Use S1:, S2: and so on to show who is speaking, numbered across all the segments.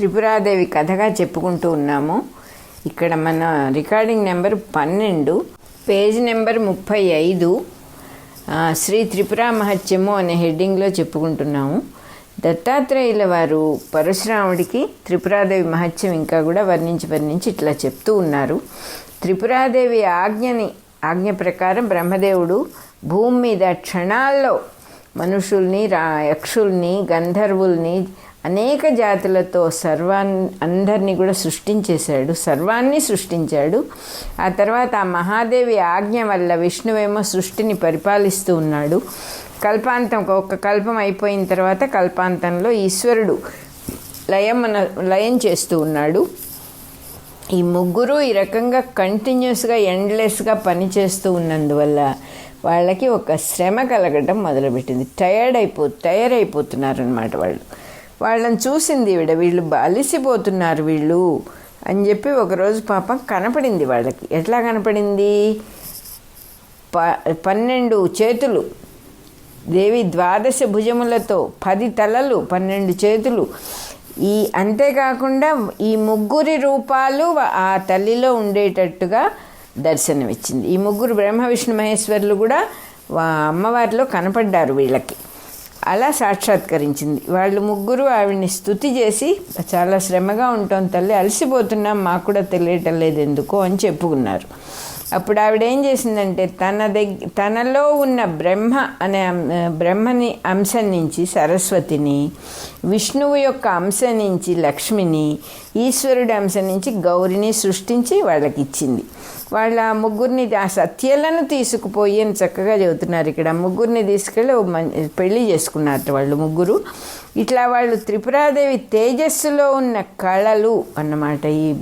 S1: త్రిపురాదేవి కథగా చెప్పుకుంటూ ఉన్నాము. ఇక్కడ మన రికార్డింగ్ నెంబర్ పన్నెండు పేజ్ నెంబర్ ముప్పై ఐదు శ్రీ త్రిపుర మహత్యము అనే హెడ్డింగ్లో చెప్పుకుంటున్నాము. దత్తాత్రేయుల వారు పరశురాముడికి త్రిపురాదేవి మహత్యం ఇంకా కూడా వర్ణించి వర్ణించి ఇట్లా చెప్తూ ఉన్నారు. త్రిపురాదేవి ఆజ్ఞని ఆజ్ఞ ప్రకారం బ్రహ్మదేవుడు భూమి మీద క్షణాల్లో మనుషుల్ని రా యక్షుల్ని గంధర్వుల్ని అనేక జాతులతో సర్వాన్ అందరినీ కూడా సృష్టించేశాడు. సర్వాన్ని సృష్టించాడు. ఆ తర్వాత ఆ మహాదేవి ఆజ్ఞ వల్ల విష్ణువేమో సృష్టిని పరిపాలిస్తూ ఉన్నాడు. కల్పాంతం ఒక కల్పం అయిపోయిన తర్వాత కల్పాంతంలో ఈశ్వరుడు లయం లయం చేస్తూ ఉన్నాడు. ఈ ముగ్గురు ఈ రకంగా కంటిన్యూస్గా ఎండ్లెస్గా పనిచేస్తూ ఉన్నందువల్ల వాళ్ళకి ఒక శ్రమ కలగటం మొదలుపెట్టింది. టయర్డ్ అయిపో టైర్ అయిపోతున్నారు అనమాట వాళ్ళు. వాళ్ళని చూసింది ఈవిడ. వీళ్ళు అలిసిపోతున్నారు వీళ్ళు అని చెప్పి ఒకరోజు పాపం కనపడింది వాళ్ళకి. ఎట్లా కనపడింది? ప పన్నెండు చేతులు. దేవి ద్వాదశ భుజములతో పది తలలు పన్నెండు చేతులు. ఈ అంతేకాకుండా ఈ ముగ్గురి రూపాలు ఆ తల్లిలో ఉండేటట్టుగా దర్శనమిచ్చింది. ఈ ముగ్గురు బ్రహ్మ విష్ణు మహేశ్వరులు కూడా అమ్మవారిలో కనపడ్డారు వీళ్ళకి. అలా సాక్షాత్కరించింది. వాళ్ళు ముగ్గురు ఆవిడ్ని స్థుతి చేసి చాలా శ్రమగా ఉంటాం తల్లి అలసిపోతున్నాం మాకు కూడా తెలియటం లేదు ఎందుకో అని చెప్పుకున్నారు. అప్పుడు ఆవిడ ఏం చేసిందంటే తన దగ్గ తనలో ఉన్న బ్రహ్మ అనే బ్రహ్మని అంశం నుంచి సరస్వతిని విష్ణువు యొక్క అంశం నుంచి లక్ష్మిని ఈశ్వరుడి అంశం నుంచి గౌరిని సృష్టించి వాళ్ళకి ఇచ్చింది వాళ్ళ ముగ్గురిని ఆ సత్యలను తీసుకుపోయి అని చక్కగా చెబుతున్నారు ఇక్కడ. ముగ్గురిని తీసుకెళ్ళి మం- పెళ్ళి చేసుకున్నారు వాళ్ళు ముగ్గురు. ఇట్లా వాళ్ళు త్రిపురాదేవి తేజస్సులో ఉన్న కళలు అన్నమాట ఈ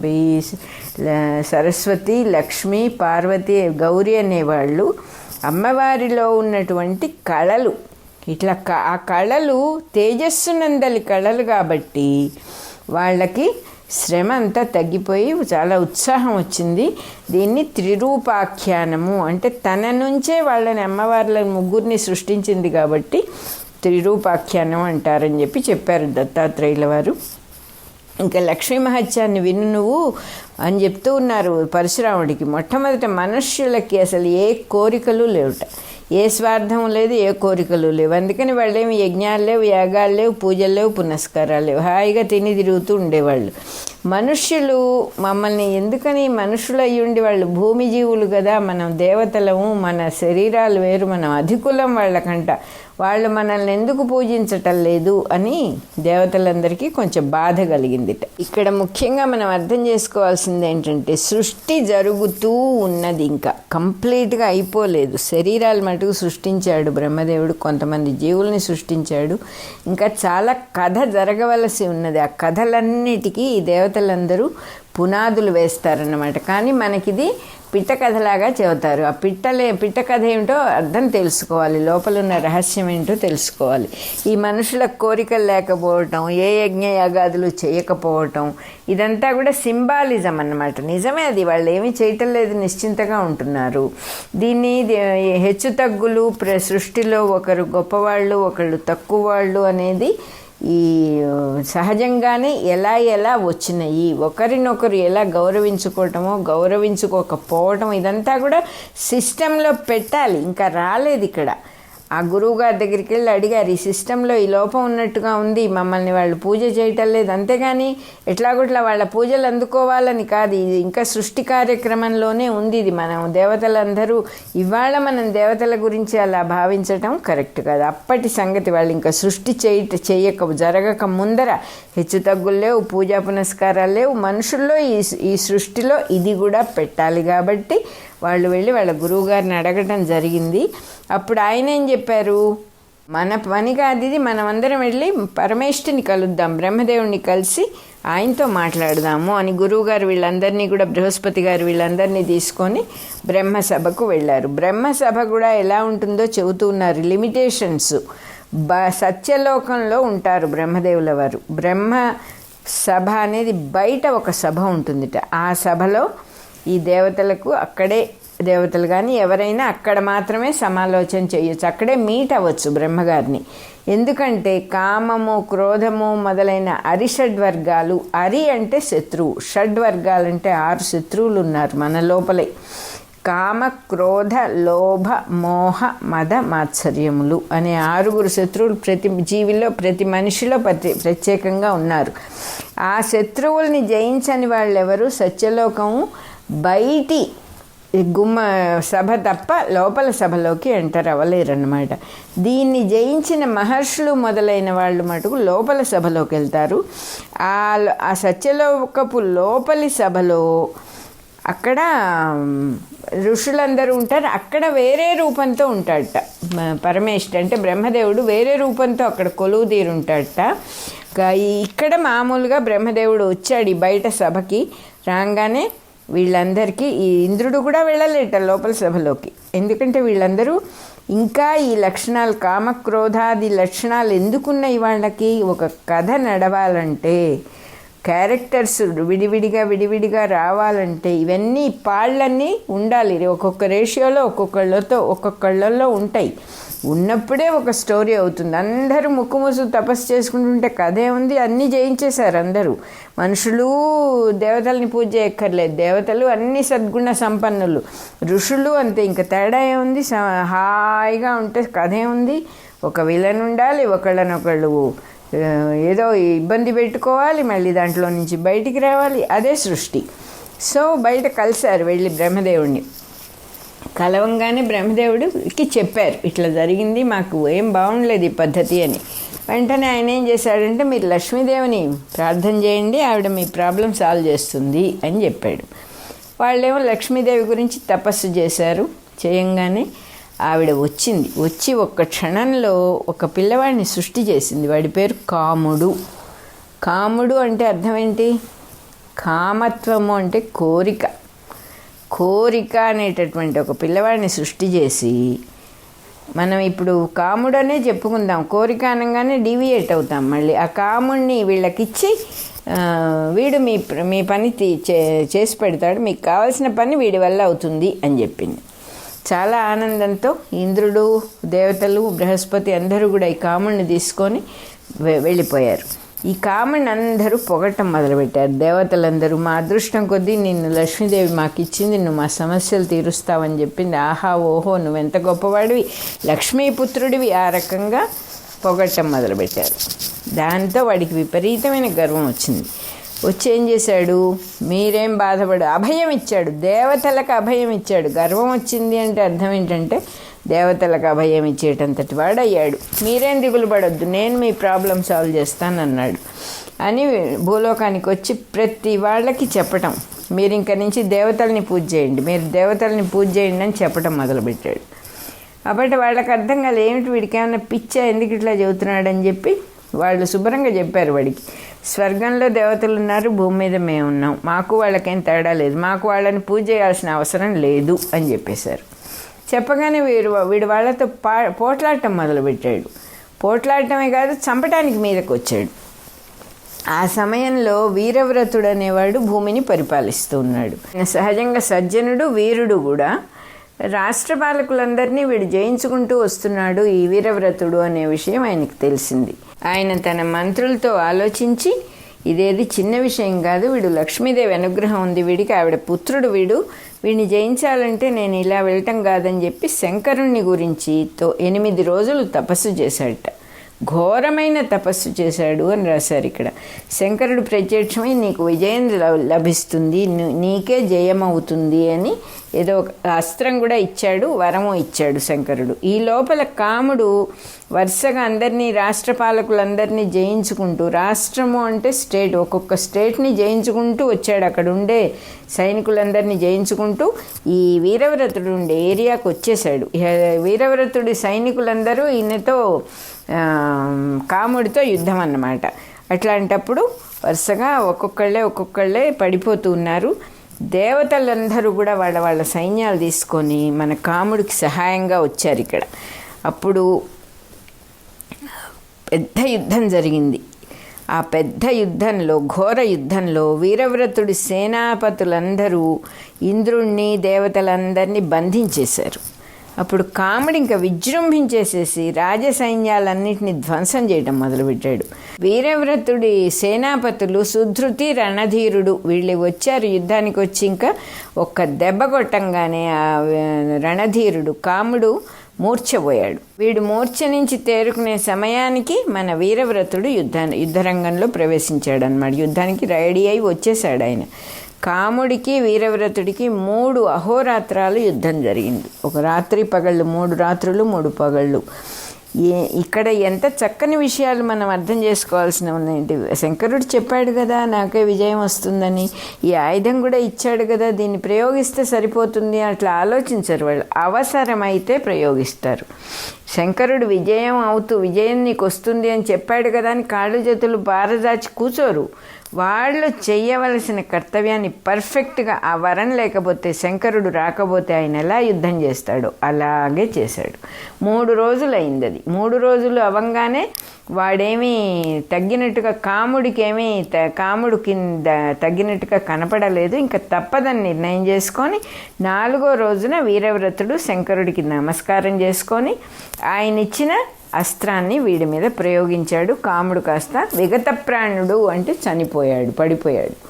S1: సరస్వతి లక్ష్మి పార్వతి గౌరి అనేవాళ్ళు అమ్మవారిలో ఉన్నటువంటి కళలు. ఇట్లా క- ఆ కళలు తేజస్సునందలి కళలు కాబట్టి వాళ్ళకి శ్రమ అంతా తగ్గిపోయి చాలా ఉత్సాహం వచ్చింది. దీన్ని త్రిరూపాఖ్యానము అంటే తన నుంచే వాళ్ళని అమ్మవార్ల ముగ్గురిని సృష్టించింది కాబట్టి త్రిరూపాఖ్యానం అంటారని చెప్పి చెప్పారు దత్తాత్రేయుల వారు. ఇంకా లక్ష్మీ మహత్యాన్ని విను నువ్వు. అని చెప్తూ ఉన్నారు పరశురాముడికి. మొట్టమొదట మనుష్యులకి అసలు ఏ కోరికలు లేవుట. ఏ స్వార్థం లేదు ఏ కోరికలు లేవు. అందుకని వాళ్ళేమి యజ్ఞాలు లేవు యాగాలు లేవు పూజలు లేవు పునస్కారాలు లేవు. హాయిగా తిని తిరుగుతూ ఉండేవాళ్ళు. మనుష్యులు మమ్మల్ని ఎందుకని మనుషులు అయ్యుండి వాళ్ళు భూమి జీవులు కదా మనం దేవతలము మన శరీరాలు వేరు మనం అధికులం వాళ్ళకంట. వాళ్ళు మనల్ని ఎందుకు పూజించటం లేదు అని దేవతలందరికీ కొంచెం బాధ కలిగిందిట. ఇక్కడ ముఖ్యంగా మనం అర్థం చేసుకోవాల్సింది ఏంటంటే సృష్టి జరుగుతూ ఉన్నది ఇంకా. కంప్లీట్గా అయిపోలేదు. శరీరాలు మటుకు సృష్టించాడు బ్రహ్మదేవుడు కొంతమంది జీవుల్ని సృష్టించాడు. ఇంకా చాలా కథ జరగవలసి ఉన్నది. ఆ కథలన్నిటికీ ఈ దేవతలందరూ పునాదులు వేస్తారన్నమాట. కానీ మనకిది పిట్ట కథలాగా చెబుతారు. ఆ పిట్టలే పిట్ట కథ ఏమిటో అర్థం తెలుసుకోవాలి. లోపల ఉన్న రహస్యం ఏంటో తెలుసుకోవాలి. ఈ మనుషుల కోరికలు లేకపోవటం ఏ యజ్ఞ యాగాదులు చేయకపోవటం ఇదంతా కూడా సింబాలిజం అన్నమాట. నిజమే అది. వాళ్ళు ఏమీ చేయటం లేదు నిశ్చింతగా ఉంటున్నారు. దీన్ని హెచ్చు తగ్గులు ప్ర సృష్టిలో ఒకరు గొప్పవాళ్ళు ఒకళ్ళు తక్కువ వాళ్ళు అనేది ఈ సహజంగానే ఎలా ఎలా వచ్చినాయి ఒకరినొకరు ఎలా గౌరవించుకోవటమో గౌరవించుకోకపోవటం ఇదంతా కూడా సిస్టంలో పెట్టాలి. ఇంకా రాలేదు ఇక్కడ. ఆ గురువు గారి దగ్గరికి వెళ్ళి అడిగారు ఈ సిస్టంలో ఈ లోపం ఉన్నట్టుగా ఉంది మమ్మల్ని వాళ్ళు పూజ చేయటం లేదు. అంతేగాని ఎట్లాగొట్లా వాళ్ళ పూజలు అందుకోవాలని కాదు ఇది ఇంకా సృష్టి కార్యక్రమంలోనే ఉంది ఇది మనం దేవతలందరూ ఇవాళ మనం దేవతల గురించి అలా భావించటం కరెక్ట్ కాదు. అప్పటి సంగతి వాళ్ళు ఇంకా సృష్టి చేయట చేయక జరగక ముందర హెచ్చు తగ్గులు లేవు పూజా పునస్కారాలు లేవు. మనుషుల్లో ఈ ఈ సృష్టిలో ఇది కూడా పెట్టాలి కాబట్టి వాళ్ళు వెళ్ళి వాళ్ళ గురువుగారిని అడగటం జరిగింది. అప్పుడు ఆయన ఏం చెప్పారు? మన పని కాదు ఇది. మనమందరం వెళ్ళి పరమేశ్వరిని కలుద్దాం బ్రహ్మదేవుణ్ణి కలిసి ఆయనతో మాట్లాడదాము అని గురువుగారు వీళ్ళందరినీ కూడా బృహస్పతి గారు వీళ్ళందరినీ తీసుకొని బ్రహ్మసభకు వెళ్ళారు. బ్రహ్మసభ కూడా ఎలా ఉంటుందో చెబుతూ ఉన్నారు. లిమిటేషన్స్. బ సత్యలోకంలో ఉంటారు బ్రహ్మదేవుల వారు. బ్రహ్మ సభ అనేది బయట ఒక సభ ఉంటుందిట. ఆ సభలో ఈ దేవతలకు అక్కడే దేవతలు కానీ ఎవరైనా అక్కడ మాత్రమే సమాలోచన చేయొచ్చు. అక్కడే మీట్ అవ్వచ్చు బ్రహ్మగారిని. ఎందుకంటే కామము క్రోధము మొదలైన అరిషడ్వర్గాలు అరి అంటే శత్రువు. షడ్ వర్గాలంటే ఆరు శత్రువులు ఉన్నారు మన లోపలే. కామ క్రోధ లోభ మోహ మద మాత్సర్యములు అనే ఆరుగురు శత్రువులు ప్రతి జీవిలో ప్రతి మనిషిలో ప్రతి ప్రత్యేకంగా ఉన్నారు. ఆ శత్రువుల్ని జయించని వాళ్ళెవరు? సత్యలోకము బయటి గుమ్మ సభ తప్ప లోపల సభలోకి ఎంటర్ అవ్వలేరన్నమాట. దీన్ని జయించిన మహర్షులు మొదలైన వాళ్ళు మటుకు లోపల సభలోకి వెళ్తారు. ఆ ఆ సత్యలోకపు లోపలి సభలో అక్కడ ఋషులందరూ ఉంటారు. అక్కడ వేరే రూపంతో ఉంటాడట. పరమేశ్వరు అంటే బ్రహ్మదేవుడు వేరే రూపంతో అక్కడ కొలువు తీరుంటాడట ఇక్కడ మామూలుగా బ్రహ్మదేవుడు వచ్చాడు బయట సభకి. రాగానే వీళ్ళందరికీ ఈ ఇంద్రుడు కూడా వెళ్ళలేట లోపల సభలోకి. ఎందుకంటే వీళ్ళందరూ ఇంకా ఈ లక్షణాలు కామక్రోధాది లక్షణాలు ఎందుకున్నాయి వాళ్ళకి? ఒక కథ నడవాలంటే క్యారెక్టర్స్ విడివిడిగా విడివిడిగా రావాలంటే ఇవన్నీ పాళ్ళన్నీ ఉండాలి. ఒక్కొక్క రేషియోలో ఒక్కొక్కళ్ళతో ఒక్కొక్కళ్ళల్లో ఉంటాయి. ఉన్నప్పుడే ఒక స్టోరీ అవుతుంది. అందరూ ముక్కుమూసు తపస్సు చేసుకుంటుంటే కథే ఉంది. అన్నీ జయించేశారు అందరూ. మనుషులు దేవతల్ని పూజ చేయక్కర్లేదు. దేవతలు అన్ని సద్గుణ సంపన్నులు. ఋషులు అంతే. ఇంకా తేడా ఏముంది? హాయిగా ఉంటే కథే ఉంది. ఒక విలన్ ఉండాలి. ఒకళ్ళనొకళ్ళు ఏదో ఇబ్బంది పెట్టుకోవాలి. మళ్ళీ దాంట్లో నుంచి బయటికి రావాలి. అదే సృష్టి. సో బయట కలిశారు వెళ్ళి బ్రహ్మదేవుడిని కలవంగానే బ్రహ్మదేవుడికి చెప్పారు. ఇట్లా జరిగింది మాకు ఏం బాగుండలేదు ఈ పద్ధతి అని. వెంటనే ఆయన ఏం చేశాడంటే మీరు లక్ష్మీదేవిని ప్రార్థన చేయండి ఆవిడ మీ ప్రాబ్లం సాల్వ్ చేస్తుంది అని చెప్పాడు. వాళ్ళేమో లక్ష్మీదేవి గురించి తపస్సు చేశారు. చేయంగానే ఆవిడ వచ్చింది. వచ్చి ఒక్క క్షణంలో ఒక పిల్లవాడిని సృష్టి చేసింది. వాడి పేరు కాముడు. కాముడు అంటే అర్థం ఏంటి? కామత్వము అంటే కోరిక. కోరిక అనేటటువంటి ఒక పిల్లవాడిని సృష్టి చేసి మనం ఇప్పుడు కాముడనే చెప్పుకుందాం. కోరిక అనగానే డివియేట్ అవుతాం మళ్ళీ. ఆ కాముడిని వీళ్ళకిచ్చి వీడు మీ మీ పని చేసి పెడతాడు. మీకు కావాల్సిన పని వీడి వల్ల అవుతుంది అని చెప్పింది. చాలా ఆనందంతో ఇంద్రుడు దేవతలు బృహస్పతి అందరూ కూడా ఈ కాముడిని తీసుకొని వెళ్ళిపోయారు. ఈ కాముడిని అందరూ పొగటం మొదలుపెట్టారు. దేవతలందరూ మా అదృష్టం కొద్దీ నిన్ను లక్ష్మీదేవి మాకు ఇచ్చింది నువ్వు మా సమస్యలు తీరుస్తావని చెప్పింది. ఆహా ఓహో నువ్వెంత గొప్పవాడివి. లక్ష్మీపుత్రుడివి ఆ రకంగా పొగటం మొదలుపెట్టారు. దాంతో వాడికి విపరీతమైన గర్వం వచ్చింది. వచ్చి ఏం చేశాడు? మీరేం బాధపడు అభయం ఇచ్చాడు. దేవతలకు అభయం ఇచ్చాడు. గర్వం వచ్చింది అంటే అర్థం ఏంటంటే దేవతలకు అభయం ఇచ్చేటంతటి వాడయ్యాడు. మీరేం దిగులు పడొద్దు నేను మీ ప్రాబ్లం సాల్వ్ చేస్తానన్నాడు. అని భూలోకానికి వచ్చి ప్రతి వాళ్ళకి చెప్పటం. మీరు ఇంక నుంచి దేవతల్ని పూజ చేయండి మీరు దేవతల్ని పూజ చేయండి అని చెప్పటం మొదలుపెట్టాడు. అప్పటి వాళ్ళకి అర్థం కాదు ఏమిటి వీడికేమన్నా పిచ్చ పిచ్చా ఎందుకు ఇట్లా చెబుతున్నాడని చెప్పి వాళ్ళు శుభ్రంగా చెప్పారు వాడికి. స్వర్గంలో దేవతలు ఉన్నారు భూమి మీద మేము ఉన్నాం మాకు వాళ్ళకేం తేడా లేదు. మాకు వాళ్ళని పూజ చేయాల్సిన అవసరం లేదు అని చెప్పేశారు. చెప్పగానే వీడు వీడు వాళ్ళతో పా పోట్లాడటం మొదలుపెట్టాడు. పోట్లాడటమే కాదు చంపటానికి మీదకు వచ్చాడు ఆ సమయంలో వీరవ్రతుడు అనేవాడు భూమిని పరిపాలిస్తూ ఉన్నాడు సహజంగా సజ్జనుడు వీరుడు కూడా రాష్ట్ర పాలకులందరినీ వీడు జయించుకుంటూ వస్తున్నాడు ఈ వీరవ్రతుడు అనే విషయం ఆయనకు తెలిసింది. ఆయన తన మంత్రులతో ఆలోచించి ఇదేది చిన్న విషయం కాదు వీడు లక్ష్మీదేవి అనుగ్రహం ఉంది వీడికి ఆవిడ పుత్రుడు వీడు వీడిని జయించాలంటే నేను ఇలా వెళ్ళటం కాదని చెప్పి శంకరుణ్ణి గురించి తో ఎనిమిది రోజులు తపస్సు చేశాడట. ఘోరమైన తపస్సు చేశాడు అని రాశారు ఇక్కడ. శంకరుడు ప్రత్యక్షమై నీకు విజయం లభిస్తుంది నీకే జయమవుతుంది అని ఏదో ఒక అస్త్రం కూడా ఇచ్చాడు వరము ఇచ్చాడు శంకరుడు. ఈ లోపల కాముడు వరుసగా అందరినీ రాష్ట్ర పాలకులందరినీ జయించుకుంటూ రాష్ట్రము అంటే స్టేట్ ఒక్కొక్క స్టేట్ని జయించుకుంటూ వచ్చాడు. అక్కడ ఉండే సైనికులందరినీ జయించుకుంటూ ఈ వీరవ్రతుడు ఉండే ఏరియాకు వచ్చేసాడు వీరవ్రతుడి సైనికులందరూ ఈయనతో కాముడితో యుద్ధం అన్నమాట. అట్లాంటప్పుడు వరుసగా ఒక్కొక్కళ్ళే ఒక్కొక్కళ్ళే పడిపోతూ ఉన్నారు. దేవతలందరూ కూడా వాళ్ళ వాళ్ళ సైన్యాలు తీసుకొని మన కాముడికి సహాయంగా వచ్చారు ఇక్కడ. అప్పుడు పెద్ద యుద్ధం జరిగింది. ఆ పెద్ద యుద్ధంలో ఘోర యుద్ధంలో వీరవ్రతుడి సేనాపతులందరూ ఇంద్రుణ్ణి దేవతలందరినీ బంధించేశారు. అప్పుడు కాముడు ఇంకా విజృంభించేసేసి రాజసైన్యాలన్నింటినీ ధ్వంసం చేయడం మొదలుపెట్టాడు. వీరవ్రతుడి సేనాపతులు సుధృతి రణధీరుడు వీళ్ళు వచ్చారు యుద్ధానికి వచ్చి ఇంకా ఒక్క దెబ్బ కొట్టంగానే ఆ రణధీరుడు కాముడు మూర్ఛపోయాడు. వీడు మూర్ఛ నుంచి తేరుకునే సమయానికి మన వీరవ్రతుడు యుద్ధ యుద్ధరంగంలో ప్రవేశించాడు అనమాట యుద్ధానికి రెడీ అయి వచ్చేసాడు ఆయన. కాముడికి వీరవ్రతుడికి మూడు అహోరాత్రాలు యుద్ధం జరిగింది. ఒక రాత్రి పగళ్ళు మూడు రాత్రులు మూడు పగళ్ళు. ఏ ఇక్కడ ఎంత చక్కని విషయాలు మనం అర్థం చేసుకోవాల్సిన ఉన్నాయండి శంకరుడు చెప్పాడు కదా నాకే విజయం వస్తుందని. ఈ ఆయుధం కూడా ఇచ్చాడు కదా దీన్ని ప్రయోగిస్తే సరిపోతుంది అట్లా ఆలోచించరు వాళ్ళు. అవసరమైతే ప్రయోగిస్తారు. శంకరుడు విజయం అవుతూ విజయం నీకు వస్తుంది అని చెప్పాడు కదా అని కాళ్ళు చేతులు బారదాచి కూర్చోరు వాళ్ళు చేయవలసిన కర్తవ్యాన్ని పర్ఫెక్ట్గా ఆ వరం లేకపోతే శంకరుడు రాకపోతే ఆయన ఎలా యుద్ధం చేస్తాడో అలాగే చేశాడు. మూడు రోజులు అయింది అది. మూడు రోజులు అవంగానే వాడేమీ తగ్గినట్టుగా కాముడికి ఏమీ త- కాముడు కింద తగ్గినట్టుగా కనపడలేదు. ఇంకా తప్పదని నిర్ణయం చేసుకొని నాలుగో రోజున వీరవ్రతుడు శంకరుడికి నమస్కారం చేసుకొని ఆయన ఇచ్చిన అస్త్రాన్ని వీడి మీద ప్రయోగించాడు. కాముడు కాస్త విగత ప్రాణుడు అంటే చనిపోయాడు పడిపోయాడు.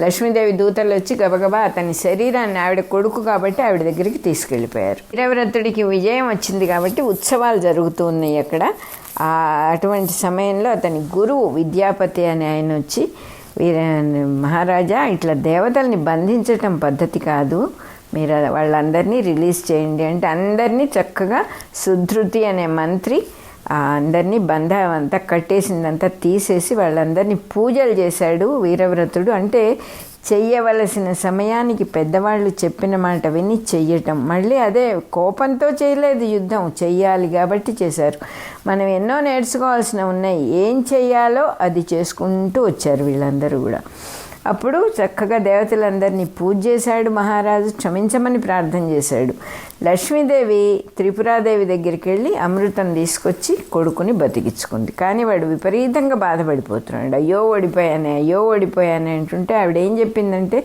S1: లక్ష్మీదేవి దూతలు వచ్చి గబగబా అతని శరీరాన్ని ఆవిడ కొడుకు కాబట్టి ఆవిడ దగ్గరికి తీసుకెళ్ళిపోయారు. వీరవ్రతుడికి విజయం వచ్చింది కాబట్టి ఉత్సవాలు జరుగుతూ ఉన్నాయి అక్కడ. ఆ అటువంటి సమయంలో అతని గురువు విద్యాపతి అని ఆయన వచ్చి వీర మహారాజా ఇట్లా దేవతల్ని బంధించటం పద్ధతి కాదు. మీరు వాళ్ళందరినీ రిలీజ్ చేయండి అంటే అందరినీ చక్కగా సుధృతి అనే మంత్రి అందరినీ బంధం అంతా కట్టేసిందంతా తీసేసి వాళ్ళందరినీ పూజలు చేశాడు వీరవ్రతుడు. అంటే చెయ్యవలసిన సమయానికి పెద్దవాళ్ళు చెప్పిన మాట విని చెయ్యటం. మళ్ళీ అదే కోపంతో చేయలేదు యుద్ధం చెయ్యాలి కాబట్టి చేశారు. మనం ఎన్నో నేర్చుకోవాల్సిన ఉన్నాయి. ఏం చెయ్యాలో అది చేసుకుంటూ వచ్చారు వీళ్ళందరూ కూడా. అప్పుడు చక్కగా దేవతలందరినీ పూజ చేశాడు మహారాజు క్షమించమని ప్రార్థన చేశాడు. లక్ష్మీదేవి త్రిపురాదేవి దగ్గరికి వెళ్ళి అమృతం తీసుకొచ్చి కొడుకుని బతికించుకుంది. కానీ వాడు విపరీతంగా బాధపడిపోతున్నాడు. అయ్యో ఓడిపోయానే అయ్యో ఓడిపోయానే అంటుంటే ఆవిడ ఏం చెప్పిందంటే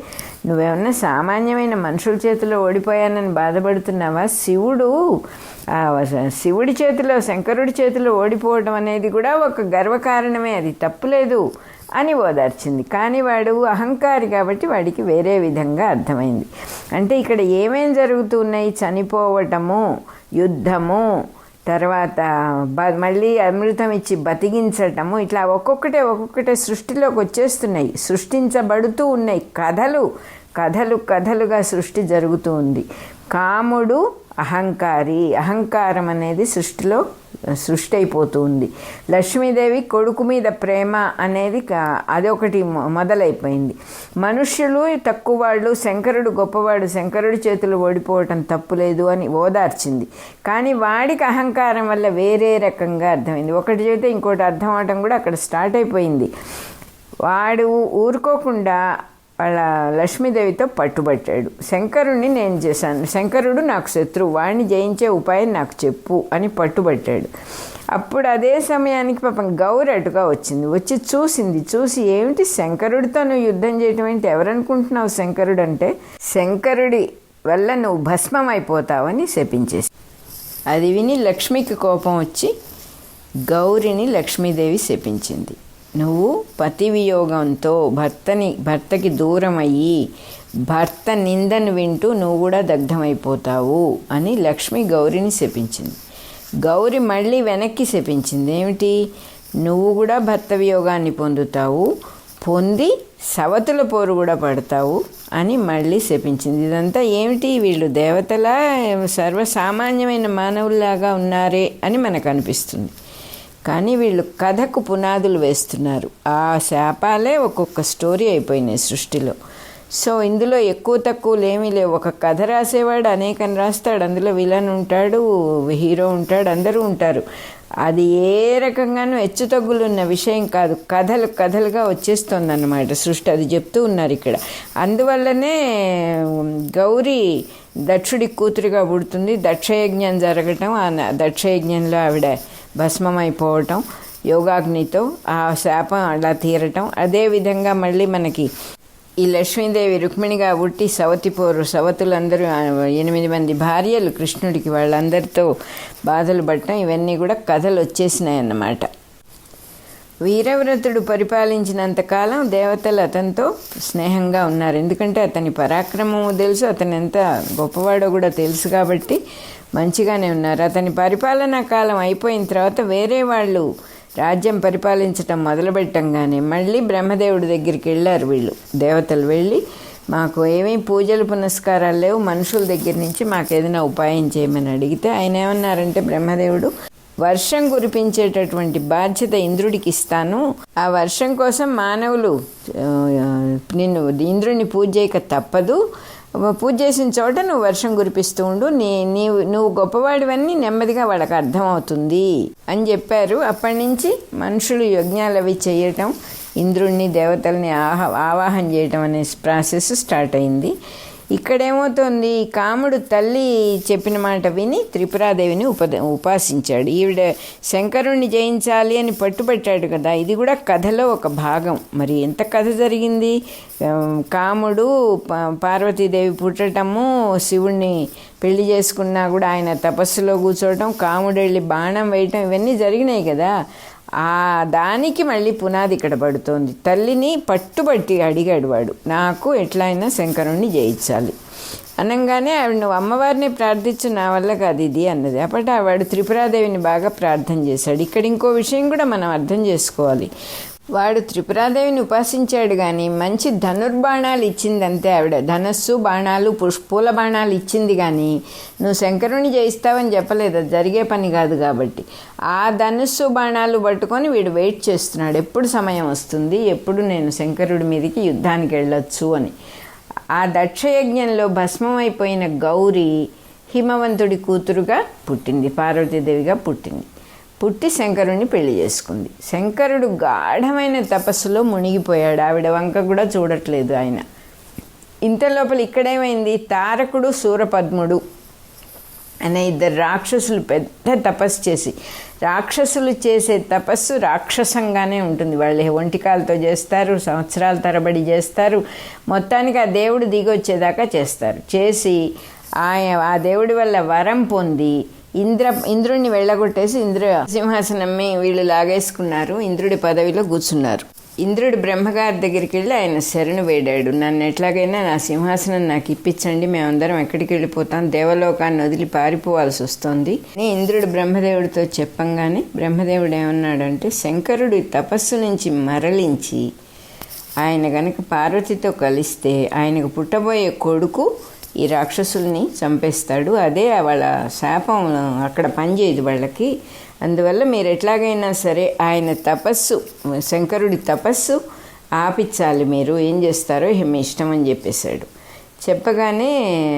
S1: నువ్వేమన్నా సామాన్యమైన మనుషుల చేతిలో ఓడిపోయానని బాధపడుతున్నావా? శివుడు శివుడి చేతిలో శంకరుడి చేతిలో ఓడిపోవడం అనేది కూడా ఒక గర్వకారణమే. అది తప్పులేదు. అని ఓదార్చింది. కానీ వాడు అహంకారి కాబట్టి వాడికి వేరే విధంగా అర్థమైంది. అంటే ఇక్కడ ఏమేం జరుగుతున్నాయి? చనిపోవటము యుద్ధము తర్వాత బ మళ్ళీ అమృతం ఇచ్చి బతికించటము ఇట్లా ఒక్కొక్కటే ఒక్కొక్కటే సృష్టిలోకి వచ్చేస్తున్నాయి. సృష్టించబడుతూ ఉన్నాయి. కథలు కథలు కథలుగా సృష్టి జరుగుతూ ఉంది. కాముడు అహంకారి. అహంకారం అనేది సృష్టిలో సృష్టి అయిపోతూ ఉంది లక్ష్మీదేవి కొడుకు మీద ప్రేమ అనేది అదొకటి మొదలైపోయింది. మనుష్యులు తక్కువ వాళ్ళు శంకరుడు గొప్పవాడు శంకరుడి చేతులు ఓడిపోవటం తప్పులేదు అని ఓదార్చింది. కానీ వాడికి అహంకారం వల్ల వేరే రకంగా అర్థమైంది. ఒకటి చేతే ఇంకోటి అర్థం అవటం కూడా అక్కడ స్టార్ట్ అయిపోయింది. వాడు ఊరుకోకుండా వాళ్ళ లక్ష్మీదేవితో పట్టుబట్టాడు. శంకరుణ్ణి నేను చేశాను. శంకరుడు నాకు శత్రువు వాడిని జయించే ఉపాయం నాకు చెప్పు అని పట్టుబట్టాడు. అప్పుడు అదే సమయానికి పాపం గౌరి అటుగా వచ్చింది. వచ్చి చూసింది. చూసి ఏమిటి శంకరుడితో నువ్వు యుద్ధం చేయటం ఏంటి? ఎవరనుకుంటున్నావు శంకరుడు అంటే? శంకరుడి వల్ల నువ్వు భస్మం అయిపోతావని శపించేసి. అది విని లక్ష్మికి కోపం వచ్చి గౌరిని లక్ష్మీదేవి శపించింది. నువ్వు పతి వియోగంతో భర్తని భర్తకి దూరం అయ్యి భర్త నిందను వింటూ నువ్వు కూడా దగ్ధమైపోతావు అని లక్ష్మి గౌరిని శపించింది. గౌరి మళ్ళీ వెనక్కి శపించింది. ఏమిటి? నువ్వు కూడా భర్త వియోగాన్ని పొందుతావు పొంది సవతుల పోరు కూడా పడతావు అని మళ్ళీ శపించింది. ఇదంతా ఏమిటి? వీళ్ళు దేవతలా సర్వసామాన్యమైన మానవుల్లాగా ఉన్నారే అని మనకు అనిపిస్తుంది. కానీ వీళ్ళు కథకు పునాదులు వేస్తున్నారు. ఆ శాపాలే ఒక్కొక్క స్టోరీ అయిపోయినాయి సృష్టిలో. సో ఇందులో ఎక్కువ తక్కువలు ఏమీ లేవు. ఒక కథ రాసేవాడు అనేకం రాస్తాడు. అందులో విలన్ ఉంటాడు హీరో ఉంటాడు అందరూ ఉంటారు. అది ఏ రకంగానూ హెచ్చుతగ్గులున్న విషయం కాదు. కథలు కథలుగా వచ్చేస్తుంది అన్నమాట సృష్టి. అది చెప్తూ ఉన్నారు ఇక్కడ. అందువల్లనే గౌరీ దక్షుడి కూతురుగా పుడుతుంది. దక్షయజ్ఞం జరగటం ఆ దక్షయజ్ఞంలో ఆవిడ భస్మమైపోవటం యోగాగ్నితో ఆ శాపం అలా తీరటం. అదేవిధంగా మళ్ళీ మనకి ఈ లక్ష్మీదేవి రుక్మిణిగా ఉట్టి సవతిపోరు సవతులందరూ ఎనిమిది మంది భార్యలు కృష్ణుడికి వాళ్ళందరితో బాధలు పడటం ఇవన్నీ కూడా కథలు వచ్చేసినాయన్నమాట. వీరవ్రతుడు పరిపాలించినంతకాలం దేవతలు అతనితో స్నేహంగా ఉన్నారు. ఎందుకంటే అతని పరాక్రమము తెలుసు అతను ఎంత గొప్పవాడో కూడా తెలుసు కాబట్టి మంచిగానే ఉన్నారు. అతని పరిపాలనా కాలం అయిపోయిన తర్వాత వేరే వాళ్ళు రాజ్యం పరిపాలించటం మొదలుపెట్టంగానే మళ్ళీ బ్రహ్మదేవుడి దగ్గరికి వెళ్ళారు వీళ్ళు. దేవతలు వెళ్ళి మాకు ఏమీ పూజలు పునస్కారాలు లేవు. మనుషుల దగ్గర నుంచి మాకు ఏదైనా ఉపాయం చేయమని అడిగితే ఆయన ఏమన్నారంటే బ్రహ్మదేవుడు వర్షం కురిపించేటటువంటి బాధ్యత ఇంద్రుడికి ఇస్తాను. ఆ వర్షం కోసం మానవులు నిన్ను ఇంద్రుడిని పూజ చేయక తప్పదు. పూజ చేసిన చోట నువ్వు వర్షం కురిపిస్తూ ఉండు. నీ నీవు నువ్వు గొప్పవాడివన్నీ నెమ్మదిగా వాళ్ళకి అర్థమవుతుంది అని చెప్పారు. అప్పటి నుంచి మనుషులు యజ్ఞాలు అవి చేయటం ఇంద్రుణ్ణి దేవతల్ని ఆహ ఆవాహన చేయటం అనే ప్రాసెస్ స్టార్ట్ అయింది. ఇక్కడేమవుతుంది? కాముడు తల్లి చెప్పిన మాట విని త్రిపురాదేవిని ఉప ఉపాసించాడు. ఈవిడ శంకరుణ్ణి జయించాలి అని పట్టుబట్టాడు కదా ఇది కూడా కథలో ఒక భాగం. మరి ఎంత కథ జరిగింది? కాముడు ప- పార్వతీదేవి పుట్టటము శివుణ్ణి పెళ్ళి చేసుకున్నా కూడా ఆయన తపస్సులో కూర్చోవటం కాముడు వెళ్ళి బాణం వేయటం ఇవన్నీ జరిగినాయి కదా. ఆ దానికి మళ్ళీ పునాది ఇక్కడ పడుతోంది. తల్లిని పట్టుబట్టి అడిగాడు వాడు నాకు ఎట్లయినా శంకరుణ్ణి జయించాలి. అనగానే ఆవిడ నువ్వు అమ్మవారిని ప్రార్థించు నా వల్ల కాదు ఇది అన్నది. అప్పటి వాడు త్రిపురాదేవిని బాగా ప్రార్థన చేశాడు. ఇక్కడ ఇంకో విషయం కూడా మనం అర్థం చేసుకోవాలి. వాడు త్రిపురాదేవిని ఉపాసించాడు కానీ మంచి ధనుర్బాణాలు ఇచ్చిందంతే ఆవిడ. ధనస్సు బాణాలు పుష్ పూల బాణాలు ఇచ్చింది కానీ నువ్వు శంకరుని జయిస్తావని చెప్పలేదు. అది జరిగే పని కాదు కాబట్టి. ఆ ధనుస్సు బాణాలు పట్టుకొని వీడు వెయిట్ చేస్తున్నాడు. ఎప్పుడు సమయం వస్తుంది? ఎప్పుడు నేను శంకరుడి మీదకి యుద్ధానికి వెళ్ళొచ్చు అని. ఆ దక్షయజ్ఞంలో భస్మమైపోయిన గౌరి హిమవంతుడి కూతురుగా పుట్టింది పార్వతీదేవిగా పుట్టింది. పుట్టి శంకరుణ్ణి పెళ్ళి చేసుకుంది. శంకరుడు గాఢమైన తపస్సులో మునిగిపోయాడు. ఆవిడ వంక కూడా చూడట్లేదు ఆయన. ఇంత లోపల ఇక్కడేమైంది? తారకుడు సూరపద్ముడు అనే ఇద్దరు రాక్షసులు పెద్ద తపస్సు చేసి రాక్షసులు చేసే తపస్సు రాక్షసంగానే ఉంటుంది. వాళ్ళు ఒంటికాలతో చేస్తారు సంవత్సరాల తరబడి చేస్తారు. మొత్తానికి ఆ దేవుడు దిగొచ్చేదాకా చేస్తారు. చేసి ఆయన ఆ దేవుడి వల్ల వరం పొంది ఇంద్ర ఇంద్రుడిని వెళ్ళగొట్టేసి ఇంద్ర సింహాసనమ్మి వీళ్ళు లాగేసుకున్నారు. ఇంద్రుడి పదవిలో కూర్చున్నారు. ఇంద్రుడు బ్రహ్మగారి దగ్గరికి వెళ్ళి ఆయన శరణు వేడాడు. నన్ను ఎట్లాగైనా నా సింహాసనం నాకు ఇప్పించండి. మేమందరం ఎక్కడికి వెళ్ళిపోతాం. దేవలోకాన్ని వదిలి పారిపోవాల్సి వస్తుంది. నేను ఇంద్రుడు బ్రహ్మదేవుడితో చెప్పంగానే బ్రహ్మదేవుడు ఏమన్నాడంటే శంకరుడి తపస్సు నుంచి మరలించి ఆయన గనక పార్వతితో కలిస్తే ఆయనకు పుట్టబోయే కొడుకు ఈ రాక్షసుల్ని చంపేస్తాడు. అదే వాళ్ళ శాపం అక్కడ పనిచేయదు వాళ్ళకి. అందువల్ల మీరు ఎట్లాగైనా సరే ఆయన తపస్సు శంకరుడి తపస్సు ఆపించాలి మీరు. ఏం చేస్తారో మీ ఇష్టం అని చెప్పేశాడు. చెప్పగానే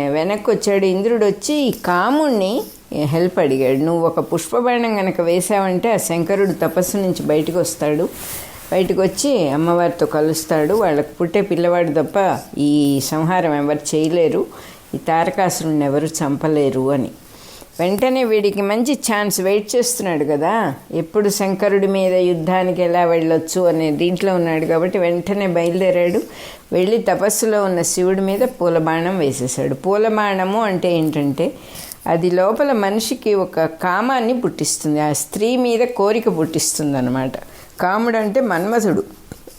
S1: వెనక్కి వచ్చాడు. ఇంద్రుడు వచ్చి ఈ కాముణ్ణి హెల్ప్ అడిగాడు. నువ్వు ఒక పుష్పబాణం కనుక వేసావంటే ఆ శంకరుడు తపస్సు నుంచి బయటకు వస్తాడు. బయటకు వచ్చి అమ్మవారితో కలుస్తాడు. వాళ్ళకు పుట్టే పిల్లవాడు తప్ప ఈ సంహారం ఎవరు చేయలేరు. ఈ తారకాసురుని ఎవరు చంపలేరు అని. వెంటనే వీడికి మంచి ఛాన్స్ వెయిట్ చేస్తున్నాడు కదా. ఎప్పుడు శంకరుడి మీద యుద్ధానికి ఎలా వెళ్ళొచ్చు అనే దీంట్లో ఉన్నాడు కాబట్టి వెంటనే బయలుదేరాడు. వెళ్ళి తపస్సులో ఉన్న శివుడి మీద పూలబాణం వేసేసాడు పూలబాణము అంటే ఏంటంటే అది లోపల మనిషికి ఒక కామాన్ని పుట్టిస్తుంది. ఆ స్త్రీ మీద కోరిక పుట్టిస్తుంది అనమాట కాముడు అంటే మన్మథుడు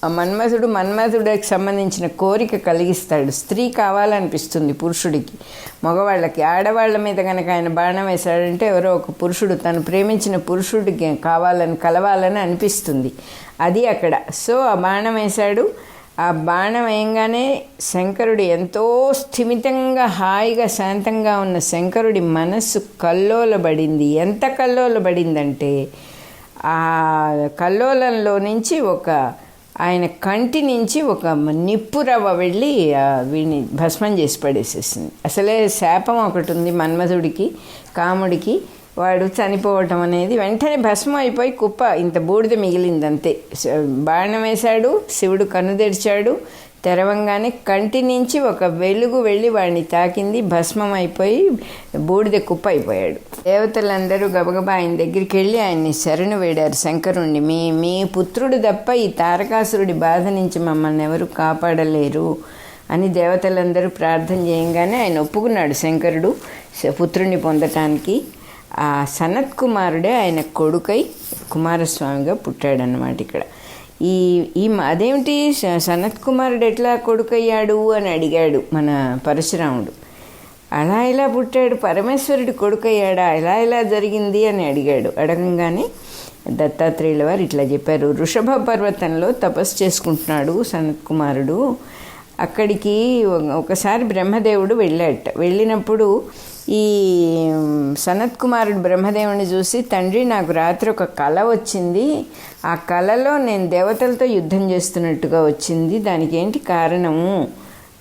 S1: ఆ మన్మథుడు మన్మథుడికి సంబంధించిన కోరిక కలిగిస్తాడు. స్త్రీ కావాలనిపిస్తుంది పురుషుడికి. మగవాళ్ళకి. ఆడవాళ్ళ మీద కనుక ఆయన బాణం వేశాడంటే ఎవరో ఒక పురుషుడు తను ప్రేమించిన పురుషుడికి కావాలని కలవాలని అనిపిస్తుంది. అది అక్కడ. సో ఆ బాణం వేశాడు. ఆ బాణం వేయంగానే శంకరుడు ఎంతో స్థిమితంగా హాయిగా శాంతంగా ఉన్న శంకరుడి మనస్సు కల్లోలబడింది. ఎంత కల్లోలబడిందంటే ఆ కల్లోలంలో నుంచి ఒక ఆయన కంటి నుంచి ఒక నిప్పు రవ్వ వెళ్ళి వీడిని భస్మం చేసి పడేసేసింది. అసలే శాపం ఒకటి ఉంది మన్మధుడికి కాముడికి. వాడు చనిపోవటం అనేది వెంటనే భస్మం అయిపోయి కుప్ప ఇంత బూడిద మిగిలింది అంతే బాణం వేశాడు శివుడు కన్ను తెరిచాడు తెరవంగానే కంటి నుంచి ఒక వెలుగు వెళ్ళి వాడిని తాకింది. భస్మం అయిపోయి బూడిద కుప్ప అయిపోయాడు దేవతలందరూ గబగబా ఆయన దగ్గరికి వెళ్ళి ఆయన్ని శరణు వేడారు. శంకరుణ్ణి మీ మీ పుత్రుడు తప్ప ఈ తారకాసురుడి బాధ నుంచి మమ్మల్ని ఎవరు కాపాడలేరు అని దేవతలందరూ ప్రార్థన చేయంగానే ఆయన ఒప్పుకున్నాడు. శంకరుడు పుత్రుణ్ణి పొందటానికి ఆ సనత్ కుమారుడే ఆయన కొడుకై కుమారస్వామిగా పుట్టాడనమాట ఇక్కడ. ఈ ఈ అదేమిటి స- సనత్ కుమారుడు ఎట్లా కొడుకయ్యాడు అని అడిగాడు మన పరశురాముడు. అలా ఇలా పుట్టాడు? పరమేశ్వరుడు కొడుకయ్యాడా? ఎలా ఎలా జరిగింది అని అడిగాడు. అడగంగానే దత్తాత్రేయుల వారు ఇట్లా చెప్పారు. వృషభ పర్వతంలో తపస్సు చేసుకుంటున్నాడు సనత్ కుమారుడు. అక్కడికి ఒకసారి బ్రహ్మదేవుడు వెళ్ళాట. వెళ్ళినప్పుడు ఈ సనత్ కుమారుడు బ్రహ్మదేవుని చూసి తండ్రి నాకు రాత్రి ఒక కళ వచ్చింది. ఆ కళలో నేను దేవతలతో యుద్ధం చేస్తున్నట్టుగా వచ్చింది. దానికి ఏంటి కారణము?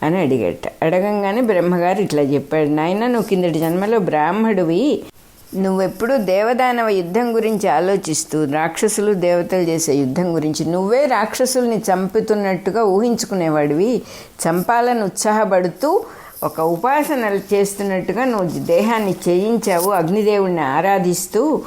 S1: అని అడిగట. అడగంగానే బ్రహ్మగారు ఇట్లా చెప్పాడు. నాయన నువ్వు కిందటి జన్మలో బ్రాహ్మడివి. నువ్వెప్పుడు దేవదానవ యుద్ధం గురించి ఆలోచిస్తూ రాక్షసులు దేవతలు చేసే యుద్ధం గురించి నువ్వే రాక్షసుల్ని చంపుతున్నట్టుగా ఊహించుకునేవాడివి. చంపాలని ఉత్సాహపడుతూ ఒక ఉపాసనలు చేస్తున్నట్టుగా నువ్వు దేహాన్ని చేయించావు అగ్నిదేవుణ్ణి ఆరాధిస్తూ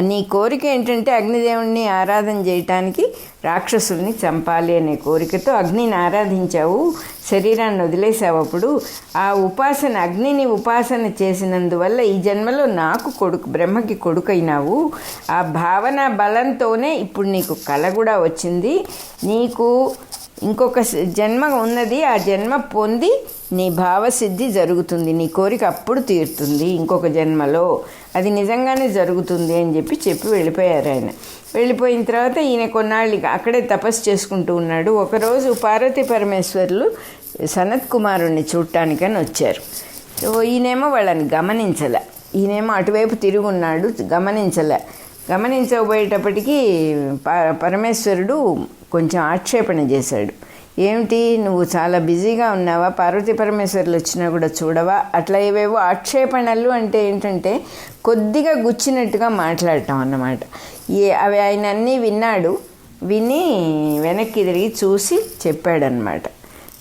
S1: నీ కోరిక ఏంటంటే అగ్నిదేవుణ్ణి ఆరాధన చేయటానికి రాక్షసుల్ని చంపాలి అనే కోరికతో అగ్నిని ఆరాధించావు శరీరాన్ని వదిలేసావు అప్పుడు. ఆ ఉపాసన అగ్నిని ఉపాసన చేసినందువల్ల ఈ జన్మలో నాకు కొడుకు బ్రహ్మకి కొడుకైనావు. ఆ భావన బలంతోనే ఇప్పుడు నీకు కళ కూడా వచ్చింది. నీకు ఇంకొక జన్మ ఉన్నది ఆ జన్మ పొంది నీ భావసిద్ధి జరుగుతుంది నీ కోరిక అప్పుడు తీరుతుంది ఇంకొక జన్మలో. అది నిజంగానే జరుగుతుంది అని చెప్పి చెప్పి వెళ్ళిపోయారు ఆయన. వెళ్ళిపోయిన తర్వాత ఈయన కొన్నాళ్ళు అక్కడే తపస్సు చేసుకుంటూ ఉన్నాడు. ఒకరోజు పార్వతీ పరమేశ్వర్లు సనత్ కుమారుణ్ణి చూడటానికని వచ్చారు. ఈయనేమో వాళ్ళని గమనించలే. ఈయనేమో అటువైపు తిరుగున్నాడు గమనించలే. గమనించబోయేటప్పటికీ ప- పరమేశ్వరుడు కొంచెం ఆక్షేపణ చేశాడు. ఏమిటి? నువ్వు చాలా బిజీగా ఉన్నావా? పార్వతీ పరమేశ్వరులు వచ్చినా కూడా చూడవా? అట్లా ఏవేవో ఆక్షేపణలు అంటే ఏంటంటే కొద్దిగా గుచ్చినట్టుగా మాట్లాడటం అన్నమాట. ఏ అవి ఆయన అన్నీ విన్నాడు విని వెనక్కి తిరిగి చూసి చెప్పాడనమాట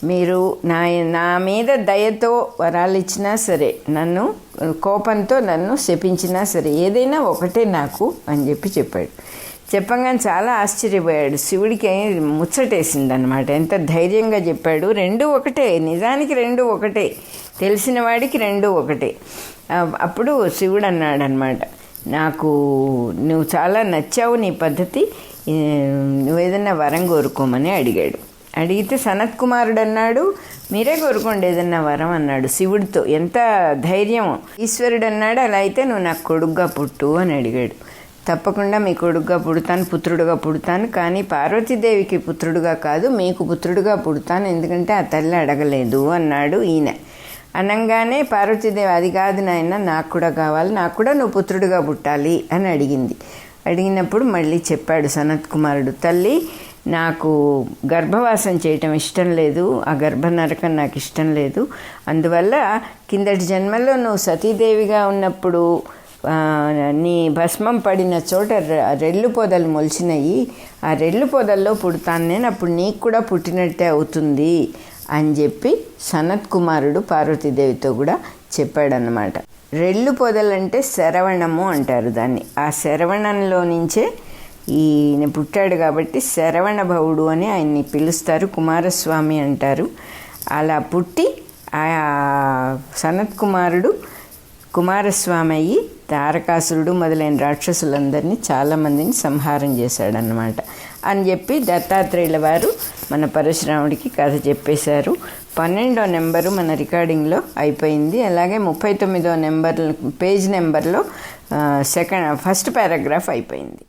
S1: మీరు నా నా మీద దయతో వరాలు ఇచ్చినా సరే నన్ను కోపంతో నన్ను శపించినా సరే ఏదైనా ఒకటే నాకు అని చెప్పి చెప్పాడు. చెప్పంగానే చాలా ఆశ్చర్యపోయాడు. శివుడికి ముచ్చటేసింది అనమాట ఎంత ధైర్యంగా చెప్పాడు. రెండు ఒకటే. నిజానికి రెండు ఒకటే. తెలిసిన వాడికి రెండు ఒకటే. అప్పుడు శివుడు అన్నాడు అనమాట నాకు నువ్వు చాలా నచ్చావు నీ పద్ధతి. నువ్వేదన్నా నువ్వు వరం కోరుకోమని అడిగాడు. అడిగితే సనత్ కుమారుడు అన్నాడు మీరే కోరుకోండి ఏదన్నా వరం అన్నాడు శివుడితో. ఎంత ధైర్యం ఈశ్వరుడు అన్నాడు అలా అయితే నువ్వు నాకు కొడుగ్గా పుట్టు అని అడిగాడు. తప్పకుండా మీ కొడుకుగా పుడతాను పుత్రుడుగా పుడతాను. కానీ పార్వతీదేవికి పుత్రుడుగా కాదు మీకు పుత్రుడుగా పుడతాను. ఎందుకంటే ఆ తల్లి అడగలేదు అన్నాడు ఈయన. అనగానే పార్వతీదేవి అది కాదు నాయన నాకు కూడా కావాలి నాకు కూడా నువ్వు పుత్రుడుగా పుట్టాలి అని అడిగింది. అడిగినప్పుడు మళ్ళీ చెప్పాడు సనత్ కుమారుడు తల్లి నాకు గర్భవాసం చేయటం ఇష్టం లేదు ఆ గర్భ నరకం నాకు ఇష్టం లేదు. అందువల్ల కిందటి జన్మలో నువ్వు సతీదేవిగా ఉన్నప్పుడు నీ భస్మం పడిన చోట రెల్లు పొదలు మొలిచినాయి. ఆ రెల్లు పొదల్లో పుడతాను నేను అప్పుడు నీకు కూడా పుట్టినట్టే అవుతుంది అని చెప్పి సనత్ కుమారుడు పార్వతీదేవితో కూడా చెప్పాడనమాట రెల్లు పొదలంటే శరవణము అంటారు దాన్ని. ఆ శరవణంలో నుంచే ఈయన పుట్టాడు కాబట్టి శరవణ భవుడు అని ఆయన్ని పిలుస్తారు కుమారస్వామి అంటారు. అలా పుట్టి ఆ సనత్ కుమారుడు కుమారస్వామి అయ్యి తారకాసురుడు మొదలైన రాక్షసులందరినీ చాలామందిని సంహారం చేశాడనమాట అని చెప్పి దత్తాత్రేయుల వారు మన పరశురాముడికి కథ చెప్పేశారు. పన్నెండో నెంబరు మన రికార్డింగ్లో అయిపోయింది. అలాగే ముప్పై తొమ్మిదో నెంబర్ పేజ్ నెంబర్లో సెకండ్ ఫస్ట్ పారాగ్రాఫ్ అయిపోయింది.